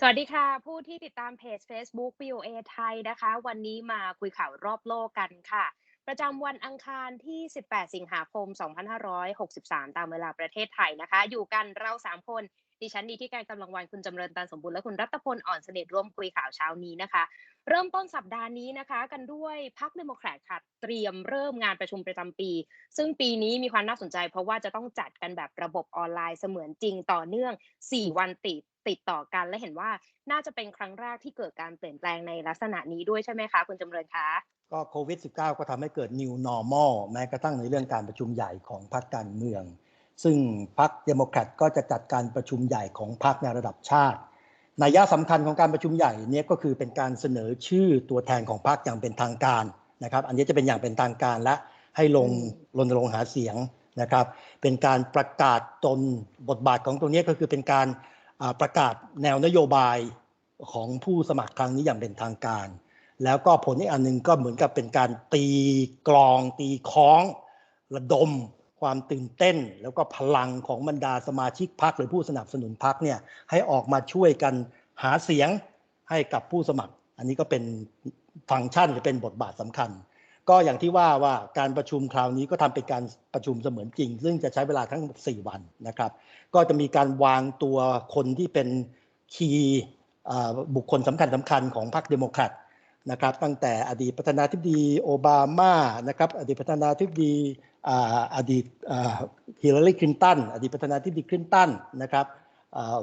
สวัสดีค่ะ ผู้ที่ติดตามเพจ Facebook VOA ไทยนะคะ วันนี้มาคุยข่าวรอบโลกกันค่ะ ประจำวันอังคารที่ 18 สิงหาคม 2563 ตามเวลาประเทศไทยนะคะ อยู่กันเรา 3 คน ดิฉันดีที่การกำลังวันคุณจำเริญตันสมบูรณ์และคุณรัตพลอ่อนสนิทร่วมคุยข่าวเช้านี้นะคะ เริ่มต้นสัปดาห์นี้นะคะ กันด้วยพรรคเดโมแครตค่ะเตรียมเริ่มงานประชุมประจำปี ซึ่งปีนี้มีความน่าสนใจ เพราะว่าจะต้องจัดกันแบบระบบออนไลน์เสมือนจริงต่อเนื่อง 4 วันติดติดต่อกันและเห็นว่าน่าจะเป็นครั้งแรกที่เกิดการเปลี่ยนแปลงในลักษณะนี้ด้วยใช่ไหมคะ คุณจำเริญคะก็โควิด -19 ก็ทำให้เกิด new normal แม้กระทั่งในเรื่องการประชุมใหญ่ของพรรคการเมือง ซึ่งพรรคเดโมแครตก็จะจัดการประชุมใหญ่ของพรรคในระดับชาตินัยยะสำคัญของการประชุมใหญ่เนี่ยก็คือเป็นการเสนอชื่อตัวแทนของพรรคอย่างเป็นทางการนะครับ อันนี้จะเป็นอย่างเป็นทางการและให้ลงรณรงค์หาเสียงนะครับ เป็นการประกาศตนบทบาทของตรงนี้ก็คือเป็นการประกาศแนวนโยบายของผู้สมัครครั้งนี้อย่างเป็นทางการ แล้วก็ผลอีกอันหนึ่งก็เหมือนกับเป็นการตีกลองตีค้อง ระดม ความตื่นเต้นแล้วก็พลังของบรรดาสมาชิกพรรคหรือผู้สนับสนุนพรรคเนี่ยให้ออกมาช่วยกันหาเสียงให้กับผู้สมัคร อันนี้ก็เป็นฟังก์ชันหรือเป็นบทบาทสำคัญ ก็อย่างที่ว่าว่าการประชุมคราวนี้ก็ทำเป็นการประชุมเสมือนจริง ซึ่งจะใช้เวลาทั้ง 4 วันนะครับ ก็จะมีการวางตัวคนที่เป็นคีย์บุคคลสำคัญสำคัญของพรรคเดโมแครต นะครับตั้งแต่อดีตประธานาธิบดีโอบามานะครับอดีตประธานาธิบดีอดีตฮิลลารีคลินตันอดีตประธานาธิบดีคลินตันนะครับ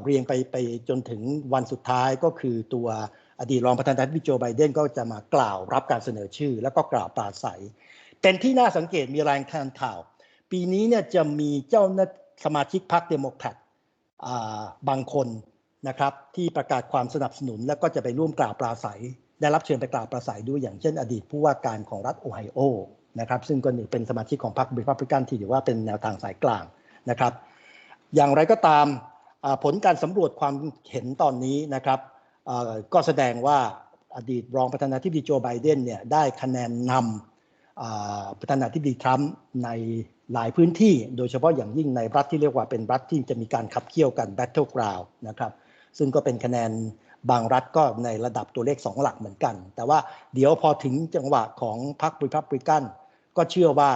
เรียงไปไปจนถึงวันสุดท้ายก็คือตัวอดีตรองประธานาธิบดีโจไบเดนก็จะมากล่าวรับการเสนอชื่อ แล้วก็กล่าวปราศัย เป็นที่น่าสังเกตมีรายงานข่าว ปีนี้เนี่ยจะมีเจ้าหน้าสมาชิกพรรคเดโมแครตบางคนนะครับที่ประกาศความสนับสนุนแล้วก็จะไปร่วมกล่าวปราศัย ได้รับเชิญไปกล่าวปราศัยด้วยอย่างเช่นอดีตผู้ว่าการของรัฐโอไฮโอนะครับซึ่งก็เป็นสมาชิกของพรรคบิพับลิกันที่ถือว่าเป็นแนวทางสายกลางนะครับ อย่างไรก็ตามผลการสำรวจความเห็นตอนนี้นะครับก็แสดงว่าอดีตรองประธานาธิบดีโจไบเดนเนี่ยได้คะแนนนำประธานาธิบดีทรัมป์ในหลายพื้นที่ โดยเฉพาะอย่างยิ่งในรัฐที่เรียกว่าเป็นรัฐที่จะมีการขับเคี่ยวกัน battle ground นะครับซึ่งก็เป็นคะแนน บางรัฐก็ในระดับตัวเลข 2 หลักเหมือนกัน แต่ว่าเดี๋ยวพอถึงจังหวะของพรรคริพับริกัน ก็เชื่อว่า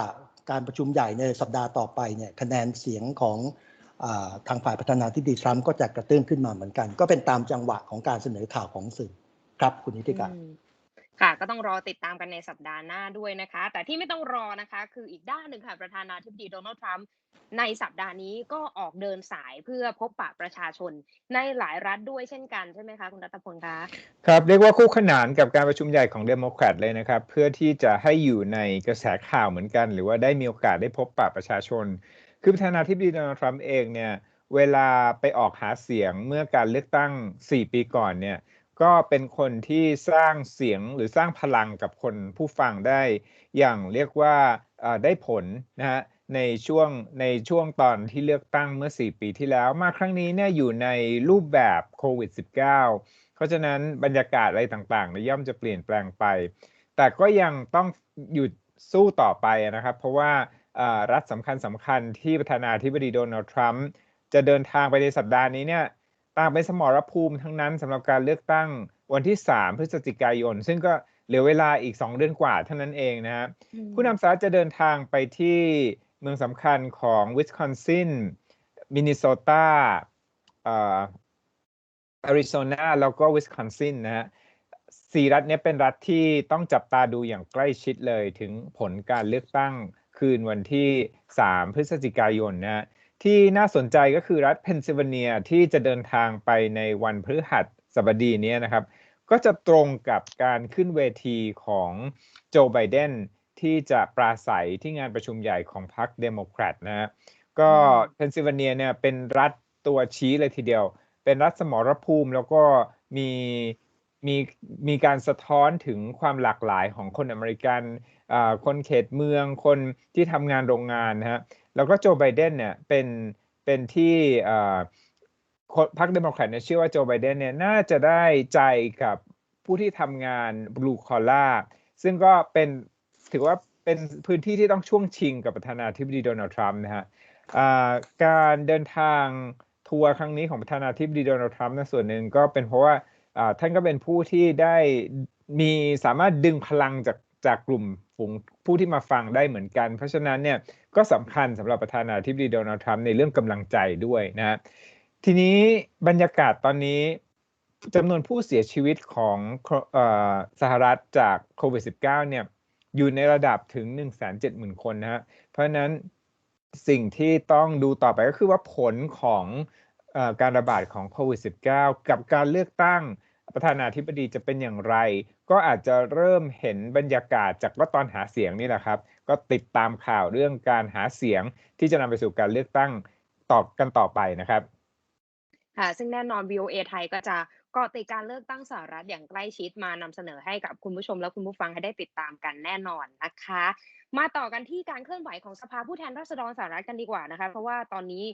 การประชุมใหญ่ในสัปดาห์ต่อไปเนี่ยคะแนนเสียงของทางฝ่ายพัฒนาที่ดีทรัมป์ก็จะกระเตื้องขึ้นมาเหมือนกัน ก็เป็นตามจังหวะของการเสนอข่าวของสื่อครับคุณนิติการ ค่ะก็ต้องรอติดตามกันในสัปดาห์หน้าด้วยนะคะ แต่ที่ไม่ต้องรอนะคะ คืออีกด้านหนึ่งค่ะประธานาธิบดีโดนัลด์ทรัมป์ในสัปดาห์นี้ก็ออกเดินสายเพื่อพบปะประชาชนในหลายรัฐด้วยเช่นกันใช่ไหมคะคุณรัตพลคะครับเรียกว่าคู่ขนานกับการประชุมใหญ่ของเดโมแครตเลยนะครับ เพื่อที่จะให้อยู่ในกระแสข่าวเหมือนกัน หรือว่าได้มีโอกาสได้พบปะประชาชน คือประธานาธิบดีโดนัลด์ทรัมป์เองเนี่ยเวลาไปออกหาเสียงเมื่อการเลือกตั้ง 4 ปีก่อนเนี่ย ก็เป็นคนที่สร้างเสียงหรือสร้างพลังกับคนผู้ฟังได้อย่างเรียกว่าได้ผลนะฮะในช่วงในช่วงตอนที่เลือกตั้งเมื่อ 4 ปีที่แล้ว มาครั้งนี้เนี่ยอยู่ในรูปแบบโควิด -19 เพราะฉะนั้นบรรยากาศอะไรต่างๆย่อมจะเปลี่ยนแปลงไป แต่ก็ยังต้องหยุดสู้ต่อไปนะครับ เพราะว่ารัฐสำคัญสำคัญที่ประธานาธิบดีโดนัลด์ทรัมป์จะเดินทางไปในสัปดาห์นี้เนี่ย ต่างเป็นสมรภูมิทั้งนั้นสำหรับการเลือกตั้งวันที่ 3 พฤศจิกายน ซึ่งก็เหลือเวลาอีก 2 เดือนกว่าเท่านั้นเองนะฮะผู้นำสหรัฐจะเดินทางไปที่เมืองสำคัญของวิสคอนซินมินนิโซตาอาริโซนาแล้วก็วิสคอนซินนะฮะสี่รัฐนี้เป็นรัฐที่ต้องจับตาดูอย่างใกล้ชิดเลยถึงผลการเลือกตั้งคืนวันที่ 3 พฤศจิกายนนะฮะ ที่น่าสนใจก็คือรัฐเพนซิลเวเนียที่จะเดินทางไปในวันพฤหัสบดีนี้นะครับ ก็จะตรงกับการขึ้นเวทีของโจไบเดนที่จะปราศัยที่งานประชุมใหญ่ของพรรคเดโมแครตนะฮะก็เพนซิลเวเนียเนี่ยเป็นรัฐตัวชี้เลยทีเดียว เป็นรัฐสมรภูมิแล้วก็มีมีมีการสะท้อนถึงความหลากหลายของคนอเมริกันคนเขตเมืองคนที่ทำงานโรงงานนะฮะแล้วก็โจไบเดนเนี่ยเป็นเป็นที่พรรคเดโมแครตเนี่ยเชื่อว่าโจไบเดนเนี่ยน่าจะได้ใจกับผู้ที่ทำงานบลูคอล่าซึ่งก็เป็นถือว่าเป็นพื้นที่ที่ต้องช่วงชิงกับประธานาธิบดีโดนัลด์ทรัมป์นะฮะการเดินทางทัวร์ครั้งนี้ของประธานาธิบดีโดนัลด์ทรัมป์นะส่วนหนึ่งก็เป็นเพราะว่าอ่าท่านก็เป็นผู้ที่ได้มีสามารถดึงพลังจาก จากกลุ่มฝูงผู้ที่มาฟังได้เหมือนกัน เพราะฉะนั้นเนี่ยก็สำคัญสำหรับประธานาธิบดีโดนัลด์ทรัมป์ในเรื่องกำลังใจด้วยนะฮะทีนี้บรรยากาศตอนนี้จำนวนผู้เสียชีวิตของอสหรัฐจากโควิด -19 เนี่ยอยู่ในระดับถึง 170,000 คนนะฮะเพราะนั้นสิ่งที่ต้องดูต่อไปก็คือว่าผลของอการระบาดของโควิด -19 กับการเลือกตั้ง ประธานาธิบดีจะเป็นอย่างไร ก็อาจจะเริ่มเห็นบรรยากาศจากว่าตอนหาเสียงนี่แหละครับ ก็ติดตามข่าวเรื่องการหาเสียงที่จะนำไปสู่การเลือกตั้งต่อกันต่อไปนะครับค่ะซึ่งแน่นอน VOA ไทยก็จะเกาะติดการเลือกตั้งสหรัฐอย่างใกล้ชิดมานำเสนอให้กับคุณผู้ชมและคุณผู้ฟังให้ได้ติดตามกันแน่นอนนะคะ มาต่อกันที่การเคลื่อนไหวของสภาผู้แทนราษฎรสหรัฐกันดีกว่านะคะ เพราะว่าตอนนี้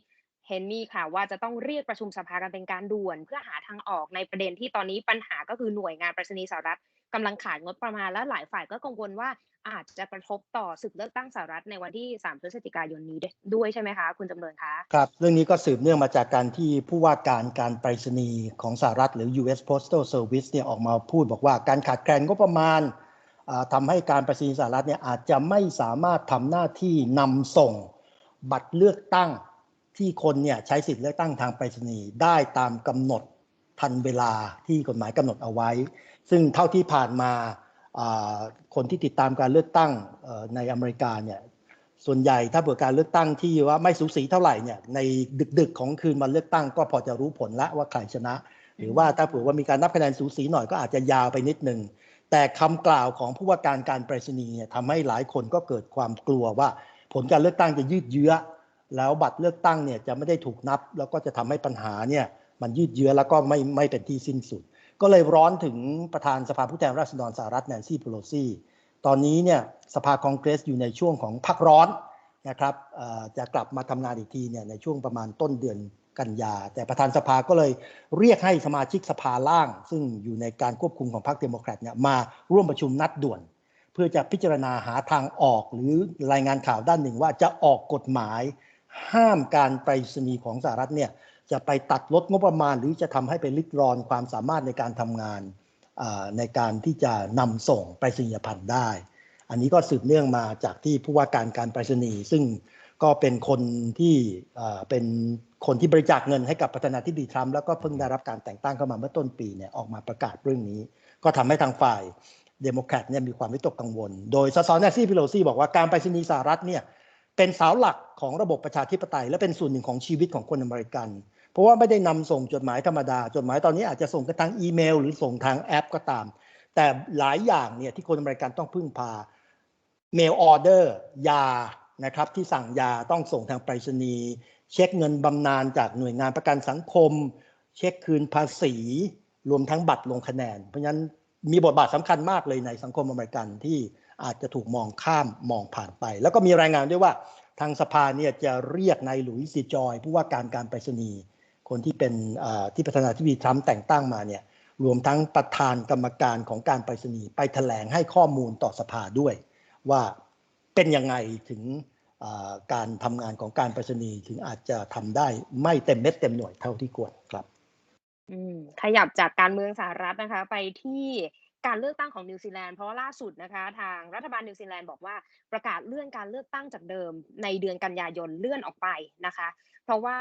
เห็นมีข่าวว่าจะต้องเรียกประชุมสภากันเป็นการด่วน เพื่อหาทางออกในประเด็นที่ตอนนี้ปัญหาก็คือหน่วยงานไปรษณีย์สหรัฐกำลังขาดงบประมาณและหลายฝ่ายก็กังวลว่าอาจจะกระทบต่อศึกเลือกตั้งสหรัฐในวันที่ 3 พฤศจิกายนนี้ด้วยใช่ไหมคะ คุณจำเริญคะครับ เรื่องนี้ก็สืบเนื่องมาจากการที่ผู้ว่าการการไปรษณีย์ของสหรัฐหรือ U.S. Postal Service เนี่ยออกมาพูดบอกว่าการขาดแคลนงบประมาณอ่าทำให้การไปรษณีย์สหรัฐเนี่ยอาจจะไม่สามารถทำหน้าที่นำส่งบัตรเลือกตั้ง ที่คนเนี่ยใช้สิทธิ์เลือกตั้งทางไปรษณีย์ได้ตามกำหนดทันเวลาที่กฎหมายกำหนดเอาไว้ ซึ่งเท่าที่ผ่านมาคนที่ติดตามการเลือกตั้งในอเมริกาเนี่ยส่วนใหญ่ถ้าเผื่อการเลือกตั้งที่ว่าไม่สูสีเท่าไหร่เนี่ยในดึกๆของคืนวันเลือกตั้งก็พอจะรู้ผลละว่าใครชนะ หรือว่าถ้าเผื่อว่ามีการนับคะแนนสูสีหน่อยก็อาจจะยาวไปนิดนึงแต่คำกล่าวของผู้ว่าการการไปรษณีย์เนี่ยทำให้หลายคนก็เกิดความกลัวว่าผลการเลือกตั้งจะยืดเยื้อ แล้วบัตรเลือกตั้งเนี่ยจะไม่ได้ถูกนับ แล้วก็จะทำให้ปัญหาเนี่ยมันยืดเยื้อแล้วก็ไม่ไม่เป็นที่สิ้นสุด ก็เลยร้อนถึงประธานสภาผู้แทนราษฎรสหรัฐแนนซี่เพโลซีตอนนี้เนี่ยสภาคองเกรสอยู่ในช่วงของพักร้อนนะครับจะกลับมาทำงานอีกทีเนี่ยในช่วงประมาณต้นเดือนกันยา แต่ประธานสภาก็เลยเรียกให้สมาชิกสภาล่าง ซึ่งอยู่ในการควบคุมของพรรคเดโมแครตเนี่ยมาร่วมประชุมนัดด่วน เพื่อจะพิจารณาหาทางออกหรือรายงานข่าวด้านหนึ่งว่าจะออกกฎหมาย ห้ามการไปรษณีย์ของสหรัฐเนี่ยจะไปตัดลดงบประมาณ หรือจะทำให้ไปลิดรอนความสามารถในการทำงานในการที่จะนำส่งไปรษณียพันธ์ได้ อันนี้ก็สืบเนื่องมาจากที่ผู้ว่าการการไปรษณีย์ซึ่งก็เป็นคนที่เป็นคนที่บริจาคเงินให้กับประธานาธิบดีทรัมป์แล้วก็เพิ่งได้รับการแต่งตั้งเข้ามาเมื่อต้นปีเนี่ยออกมาประกาศเรื่องนี้ ก็ทำให้ทางฝ่ายเดโมแครตเนี่ยมีความวิตกกังวล โดยสสแนซี่พิโลซี่บอกว่าการไปรษณีย์สหรัฐเนี่ย เป็นเสาหลักของระบบประชาธิปไตย และเป็นส่วนหนึ่งของชีวิตของคนอเมริกัน เพราะว่าไม่ได้นำส่งจดหมายธรรมดา จดหมายตอนนี้อาจจะส่งกันทางอีเมล หรือส่งทางแอปก็ตาม แต่หลายอย่างเนี่ยที่คนอเมริกันต้องพึ่งพาเมลออเดอร์ยานะครับที่สั่งยาต้องส่งทางไปรษณีย์เช็คเงินบำนาญจากหน่วยงานประกันสังคม เช็คคืนภาษี รวมทั้งบัตรลงคะแนน เพราะฉะนั้นมีบทบาทสำคัญมากเลยในสังคมอเมริกันที่ อาจจะถูกมองข้ามมองผ่านไป แล้วก็มีรายงานด้วยว่าทางสภาเนี่ยจะเรียกนายหลุยส์ซีจอย ผู้ว่าการการไปรษณีย์คนที่เป็นที่ประธานาธิบดีทรัมป์แต่งตั้งมาเนี่ยรวมทั้งประธานกรรมการของการไปรษณีย์ไปแถลงให้ข้อมูลต่อสภาด้วย ว่าเป็นยังไงถึงการทำงานของการไปรษณีย์ถึงอาจจะทำได้ไม่เต็มเม็ดเต็มหน่วยเท่าที่ควรครับขยับจากการเมืองสหรัฐนะคะ ไปที่ การเลือกตั้งของนิวซีแลนด์เพราะว่าล่าสุดนะคะ ทางรัฐบาลนิวซีแลนด์บอกว่าประกาศเลื่อนการเลือกตั้งจากเดิมในเดือนกันยายนเลื่อนออกไปนะคะ เพราะว่า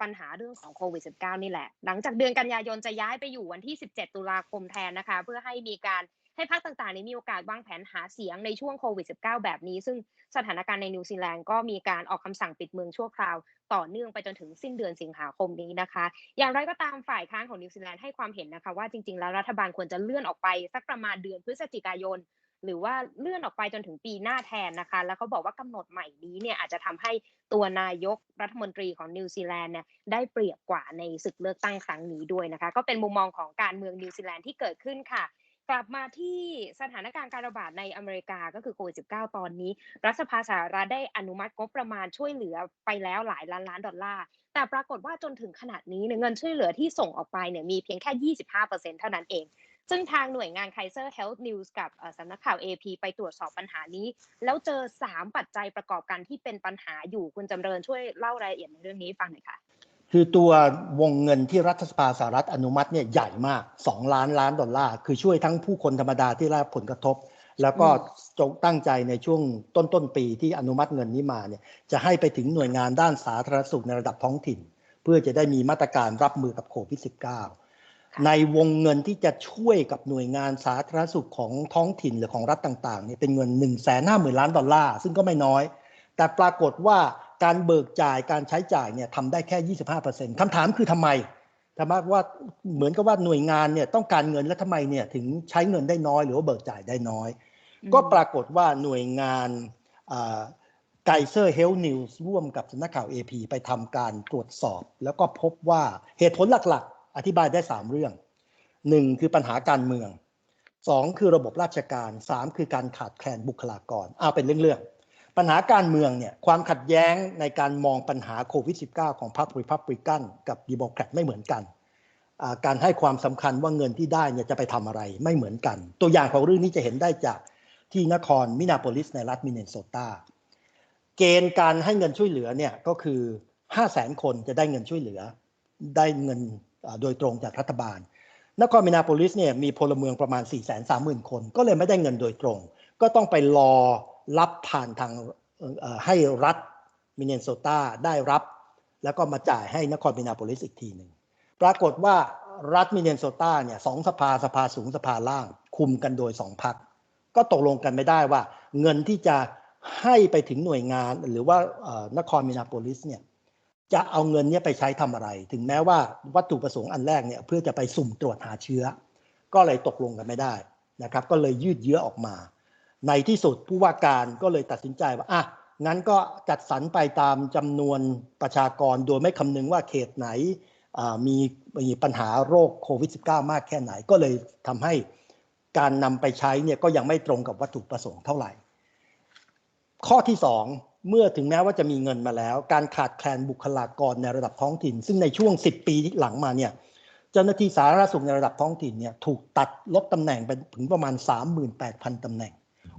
ปัญหาเรื่องของโควิด -19 นี่แหละ หลังจากเดือนกันยายนจะย้ายไปอยู่วันที่ 17 ตุลาคมแทนนะคะ เพื่อให้มีการ ให้พรรคต่างๆนี้มีโอกาสวางแผนหาเสียงในช่วงโควิด -19 แบบนี้ ซึ่งสถานการณ์ในนิวซีแลนด์ก็มีการออกคำสั่งปิดเมืองชั่วคราว ต่อเนื่องไปจนถึงสิ้นเดือนสิงหาคมนี้นะคะ อย่างไรก็ตามฝ่ายค้านของนิวซีแลนด์ให้ความเห็นนะคะว่าจริงๆ แล้วรัฐบาลควรจะเลื่อนออกไปสักประมาณเดือนพฤศจิกายนหรือว่าเลื่อนออกไปจนถึงปีหน้าแทนนะคะ แล้วเขาบอกว่ากำหนดใหม่นี้เนี่ยอาจจะทำให้ตัวนายกรัฐมนตรีของนิวซีแลนด์เนี่ยได้เปรียบกว่าในศึกเลือกตั้งครั้งนี้ด้วยนะคะ ก็เป็นมุมมองของการเมืองนิวซีแลนด์ที่เกิดขึ้นค่ะ กลับมาที่สถานการณ์การระบาดในอเมริกาก็คือโควิด -19 ตอนนี้ รัฐสภาสหรัฐได้อนุมัติงบประมาณช่วยเหลือไปแล้วหลายล้านล้านดอลลาร์ แต่ปรากฏว่าจนถึงขนาดนี้เงินช่วยเหลือที่ส่งออกไปเนี่ยมีเพียงแค่ 25%เท่านั้นเอง ซึ่งทางหน่วยงาน Kaiser Health News กับสำนักข่าว AP ไปตรวจสอบปัญหานี้ แล้วเจอ 3 ปัจจัยประกอบกันที่เป็นปัญหาอยู่คุณจำเริญช่วยเล่ารายละเอียดในเรื่องนี้ฟังหน่อยค่ะ คือตัววงเงินที่รัฐสภาสหรัฐอนุมัติเนี่ยใหญ่มาก 2 ล้านล้านดอลลาร์ คือช่วยทั้งผู้คนธรรมดาที่ได้รับผลกระทบ แล้วก็จงตั้งใจในช่วงต้นต้นๆปีที่อนุมัติเงินนี้มาเนี่ยจะให้ไปถึงหน่วยงานด้านสาธารณสุขในระดับท้องถิ่น เพื่อจะได้มีมาตรการรับมือกับโควิด -19 ในวงเงินที่จะช่วยกับหน่วยงานสาธารณสุขของท้องถิ่นหรือของรัฐต่างๆเนี่ยเป็นเงิน1นึ่งแสนห้าหมื่นล้านดอลลาร์ซึ่งก็ไม่น้อย แต่ปรากฏว่า การเบิกจ่ายการใช้จ่ายเนี่ยทำได้แค่ 25%คำถามคือทำไมทำไมว่าเหมือนกับว่าหน่วยงานเนี่ยต้องการเงินแล้วทำไมเนี่ยถึงใช้เงินได้น้อย หรือว่าเบิกจ่ายได้น้อย ก็ปรากฏว่าหน่วยงานไกเซอร์เฮลนิวส์ร่วมกับสำนักข่าว AP ไปทำการตรวจสอบ แล้วก็พบว่าเหตุผลหลักๆ อธิบายได้ 3 เรื่อง 1 คือปัญหาการเมือง 2 คือระบบราชการ 3 คือการขาดแคลนบุคลากรเอาเป็นเรื่องๆ ปัญหาการเมืองเนี่ยความขัดแย้งในการมองปัญหาโควิด -19 ของพรรครีพับลิกันกับดีโมแครตไม่เหมือนกัน การให้ความสำคัญว่าเงินที่ได้เนี่ยจะไปทำอะไรไม่เหมือนกัน ตัวอย่างของเรื่องนี้จะเห็นได้จากที่นครมินาโปลิสในรัฐมินเนโซตาเกณฑ์การให้เงินช่วยเหลือเนี่ยก็คือ 5 0 0แสนคนจะได้เงินช่วยเหลือ ได้เงินโดยตรงจากรัฐบาล นครมินาโปลิสเนี่ยมีพลเมืองประมาณ 4 3 0 0 0 0 คน ก็เลยไม่ได้เงินโดยตรง ก็ต้องไปรอ รับผ่านทางให้รัฐมินเนโซตาได้รับ แล้วก็มาจ่ายให้นครมินาโปลิสอีกทีหนึ่งปรากฏว่ารัฐมินเนโซตาเนี่ยสองสภาสภาสูงสภาล่าง คุมกันโดยสองพัก ก็ตกลงกันไม่ได้ว่า เงินที่จะให้ไปถึงหน่วยงานหรือว่านครมินาโปลิสเนี่ยจะเอาเงินนี้ไปใช้ทำอะไร ถึงแม้ว่าวัตถุประสงค์อันแรกเนี่ยเพื่อจะไปสุ่มตรวจหาเชื้อ ก็เลยตกลงกันไม่ได้นะครับ ก็เลยยืดเยื้อออกมา ในที่สุดผู้ว่าการก็เลยตัดสินใจว่าอะงั้นก็จัดสรรไปตามจำนวนประชากรโดยไม่คำนึงว่าเขตไหนมีมีปัญหาโรคโควิด -19 มากแค่ไหน ก็เลยทำให้การนำไปใช้เนี่ยก็ยังไม่ตรงกับวัตถุประสงค์เท่าไหร่ ข้อที่ 2 เมื่อถึงแม้ว่าจะมีเงินมาแล้ว การขาดแคลนบุคลากรในระดับท้องถิ่น ซึ่งในช่วง 10 ปีหลังมาเนี่ยเจ้าหน้าที่สาธารณสุขในระดับท้องถิ่นเนี่ยถูกตัดลดตำแหน่งไปถึงประมาณ 38,000ตำแหน่ง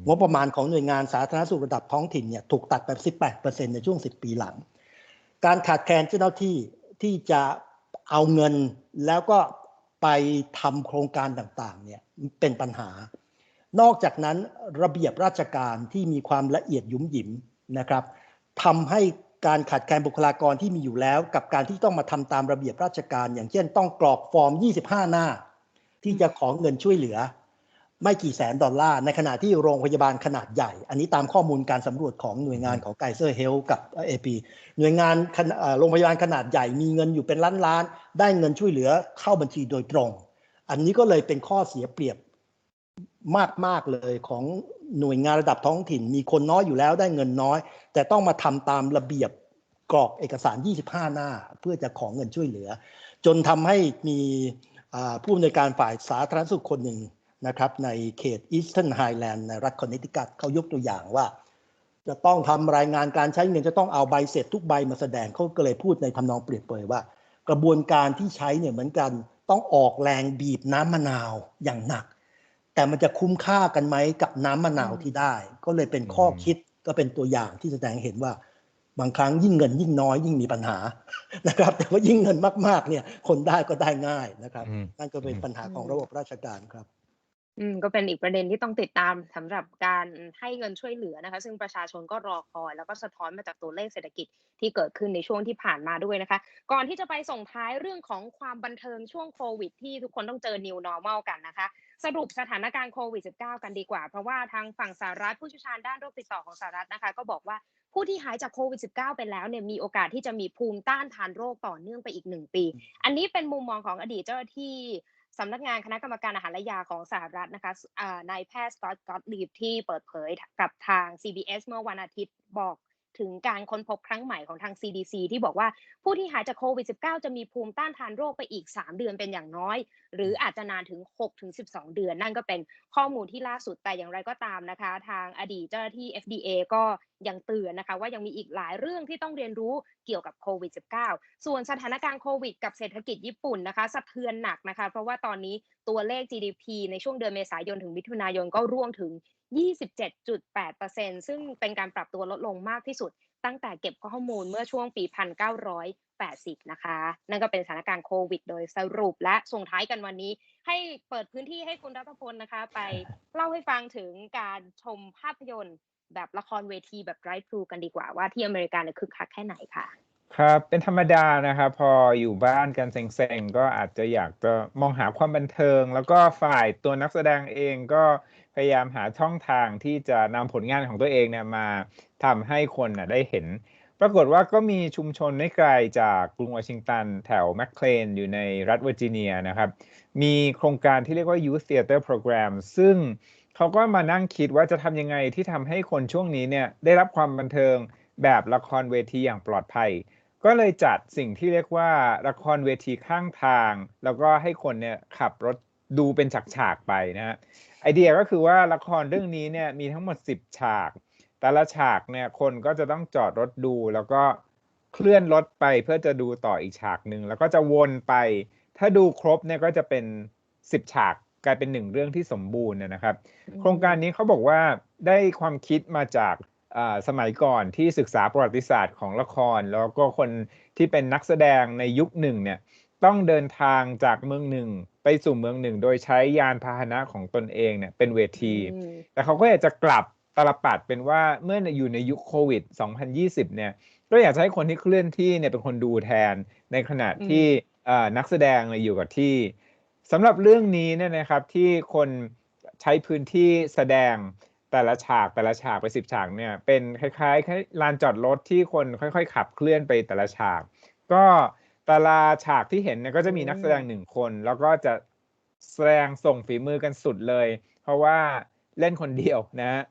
งบประมาณของหน่วยงานสาธารณสุขระดับท้องถิ่นเนี่ยถูกตัดไป18%ในช่วง 10 ปีหลัง การขาดแคลนเจ้าหน้าที่ที่จะเอาเงินแล้วก็ไปทำโครงการต่างๆเนี่ยเป็นปัญหา นอกจากนั้นระเบียบราชการที่มีความละเอียดยุ่มหยิมนะครับทำให้การขาดแคลนบุคลากรที่มีอยู่แล้ว กับการที่ต้องมาทำตามระเบียบราชการ อย่างเช่นต้องกรอกฟอร์ม 25 หน้า ที่จะขอเงินช่วยเหลือ ไม่กี่แสนดอลลาร์ในขณะที่โรงพยาบาลขนาดใหญ่ อันนี้ตามข้อมูลการสำรวจของหน่วยงานของไกเซอร์เฮลกับเอพีหน่วยงานโรงพยาบาลขนาดใหญ่มีเงินอยู่เป็นล้านล้าน ได้เงินช่วยเหลือเข้าบัญชีโดยตรง อันนี้ก็เลยเป็นข้อเสียเปรียบมากๆเลยของหน่วยงานระดับท้องถิ่น มีคนน้อยอยู่แล้วได้เงินน้อย แต่ต้องมาทำตามระเบียบกรอกเอกสาร 25 หน้า เพื่อจะของเงินช่วยเหลือ จนทำให้มีผู้อำนวยการฝ่ายสาธารณสุขคนหนึ่ง นะครับในเขตอีสเทิร์นไฮแลนด์ในรัฐคอนเนติคัตเขายกตัวอย่างว่า จะต้องทำรายงานการใช้เงินจะต้องเอาใบเสร็จทุกใบมาแสดงเขาก็เลยพูดในทำนองเปรียบเปยว่า กระบวนการที่ใช้เนี่ยเหมือนกันต้องออกแรงบีบน้ำมะนาวอย่างหนัก แต่มันจะคุ้มค่ากันไหมกับน้ำมะนาวที่ได้ ก็เลยเป็นข้อคิดก็เป็นตัวอย่างที่แสดงเห็นว่าบางครั้งยิ่งเงินยิ่งน้อยยิ่งมีปัญหานะครับ แต่ว่ายิ่งเงินมากๆเนี่ยคนได้ก็ได้ง่ายนะครับ นั่นก็เป็นปัญหาของระบบราชการครับ อืม ก็เป็นอีกประเด็นที่ต้องติดตามสำหรับการให้เงินช่วยเหลือนะคะ ซึ่งประชาชนก็รอคอย แล้วก็สะท้อนมาจากตัวเลขเศรษฐกิจที่เกิดขึ้นในช่วงที่ผ่านมาด้วยนะคะ ก่อนที่จะไปส่งท้ายเรื่องของความบันเทิงช่วงโควิด ที่ทุกคนต้องเจอ new normal กันนะคะ สรุปสถานการณ์โควิด -19 กันดีกว่า เพราะว่าทางฝั่งสหรัฐผู้เชี่ยวชาญด้านโรคติดต่อของสหรัฐนะคะ ก็บอกว่าผู้ที่หายจากโควิด -19 ไปแล้วเนี่ยมีโอกาสที่จะมีภูมิต้านทานโรคต่อเนื่องไปอีกหนึ่งปี อันนี้เป็นมุมมองของอดีตเจ้าหน้าที่ สำนักงานคณะกรรมการอาหารและยาของสหรัฐนะคะนายแพทย์สกอตต์กอตลีฟที่เปิดเผยกับทาง CBS เมื่อวันอาทิตย์บอก ถึงการค้นพบครั้งใหม่ของทาง CDC ที่บอกว่าผู้ที่หายจากโควิด -19 จะมีภูมิต้านทานโรคไปอีก 3 เดือนเป็นอย่างน้อย หรืออาจจะนานถึง 6-12 เดือน นั่นก็เป็นข้อมูลที่ล่าสุดแต่อย่างไรก็ตามนะคะ ทางอดีตเจ้าหน้าที่ FDA ก็ยังเตือนนะคะว่ายังมีอีกหลายเรื่องที่ต้องเรียนรู้เกี่ยวกับโควิด -19 ส่วนสถานการณ์โควิดกับเศรษฐกิจญี่ปุ่นนะคะสะเทือนหนักนะคะ เพราะว่าตอนนี้ตัวเลข GDP ในช่วงเดือนเมษายนถึงมิถุนายนก็ร่วงถึง 27.8%ซึ่งเป็นการปรับตัวลดลงมากที่สุด ตั้งแต่เก็บข้อมูลเมื่อช่วงปี 1980 นะคะ นั่นก็เป็นสถานการณ์โควิด โดยสรุปและส่งท้ายกันวันนี้ ให้เปิดพื้นที่ให้คุณรัตพลนะคะ ไปเล่าให้ฟังถึงการชมภาพยนตร์ แบบละครเวทีแบบไ i ฟ์ทรูกันดีกว่าว่าที่อเมริกาเนี่ยคึกคักแค่ไหนค่ะ ครับ เป็นธรรมดานะครับ พออยู่บ้านกันเซ็งๆ ก็อาจจะอยากจะมองหาความบันเทิง แล้วก็ฝ่ายตัวนักแสดงเองก็พยายามหาช่องทางที่จะนำผลงานของตัวเองเนี่ยมาทำให้คนน่ะได้เห็น ปรากฏว่าก็มีชุมชนไม่ไกลจากกรุงวอชิงตัน แถวแมคเคลนอยู่ในรัฐเวอร์จิเนียนะครับ มีโครงการที่เรียกว่า Youth Theater Program ซึ่งเขาก็มานั่งคิดว่าจะทำยังไงที่ทำให้คนช่วงนี้เนี่ยได้รับความบันเทิงแบบละครเวทีอย่างปลอดภัย ก็เลยจัดสิ่งที่เรียกว่าละครเวทีข้างทาง แล้วก็ให้คนเนี่ยขับรถดูเป็นฉากๆไปนะฮะไอเดียก็คือว่าละครเรื่องนี้เนี่ยมีทั้งหมด 10 ฉาก แต่ละฉากเนี่ยคนก็จะต้องจอดรถดู แล้วก็เคลื่อนรถไปเพื่อจะดูต่ออีกฉากหนึ่งแล้วก็จะวนไป ถ้าดูครบเนี่ยก็จะเป็น 10 ฉากกลายเป็นหนึ่งเรื่องที่สมบูรณ์นะครับ โครงการนี้เขาบอกว่าได้ความคิดมาจาก สมัยก่อนที่ศึกษาประวัติศาสตร์ของละคร แล้วก็คนที่เป็นนักแสดงในยุคหนึ่งเนี่ยต้องเดินทางจากเมืองหนึ่ง ไปสู่เมืองหนึ่ง โดยใช้ยานพาหนะของตนเองเนี่ยเป็นเวทีอืมแต่เขาก็อยากจะกลับตลปัดเป็นว่าเมื่ออยู่ในยุคโควิด 2020 เนี่ยก็อยากจะให้คนที่เคลื่อนที่เนี่ยเป็นคนดูแทนในขณะที่เอ่อนักแสดงเนี่ยอยู่กับที่สำหรับเรื่องนี้เนี่ยนะครับที่คนใช้พื้นที่แสดง แต่ละฉากแต่ละฉากไปสิบฉากเนี่ย เป็นคล้ายๆคล้ายลานจอดรถที่คนค่อยๆ ขับเคลื่อนไปแต่ละฉาก ก็แต่ละฉากที่เห็นเนี่ยก็จะมีนักแสดงหนึ่งคน แล้วก็จะแสดงส่งฝีมือกันสุดเลย เพราะว่าเล่นคนเดียวนะฮะ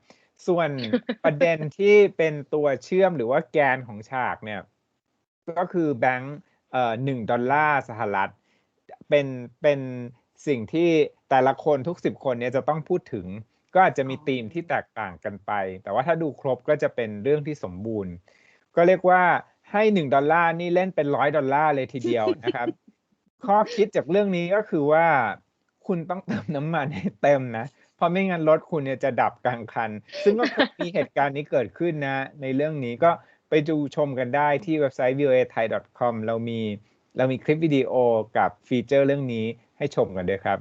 ส่วนประเด็นที่เป็นตัวเชื่อมหรือว่าแกนของฉากเนี่ย ก็คือแบงค์เอ่อหนึ่งดอลลาร์สหรัฐ เป็นเป็นสิ่งที่แต่ละคนทุกสิบคนเนี่ยจะต้องพูดถึง ก็อาจจะมีอ๋อธีมที่แตกต่างกันไป แต่ว่าถ้าดูครบก็จะเป็นเรื่องที่สมบูรณ์ ก็เรียกว่าให้หนึ่งดอลลาร์นี่เล่นเป็นร้อยดอลลาร์เลยทีเดียวนะครับ ข้อคิดจากเรื่องนี้ก็คือว่า คุณต้องเติมน้ำมันให้เต็มนะ เพราะไม่งั้นรถคุณเนี่ยจะดับกลางคัน ซึ่งก็เคยมีเหตุการณ์นี้เกิดขึ้นนะ ในเรื่องนี้ก็ไปดูชมกันได้ที่เว็บไซต์ voa thai com เรามีเรามีคลิปวิดีโอกับฟีเจอร์เรื่องนี้ให้ชมกันด้วยครับ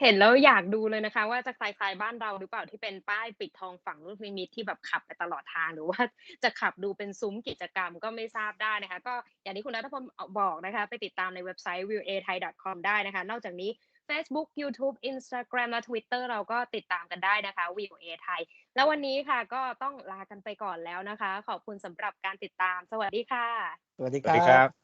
เห็นแล้วอยากดูเลยนะคะ ว่าจะคล้ายๆบ้านเราหรือเปล่าที่เป็นป้ายปิดทองฝั่งลูกนิมิตที่แบบขับไปตลอดทางหรือว่าจะขับดูเป็นซุ้มกิจกรรมก็ไม่ทราบได้นะคะ ก็อย่างที่คุณรัฐพลบอกนะคะ ไปติดตามในเว็บไซต์ viewai.com ได้นะคะ นอกจากนี้ Facebook YouTube Instagram และ Twitter เราก็ติดตามกันได้นะคะ VOA ไทย แล้ววันนี้ค่ะก็ต้องลากันไปก่อนแล้วนะคะ ขอบคุณสำหรับการติดตาม สวัสดีค่ะ สวัสดีสควัสรัดีครับบ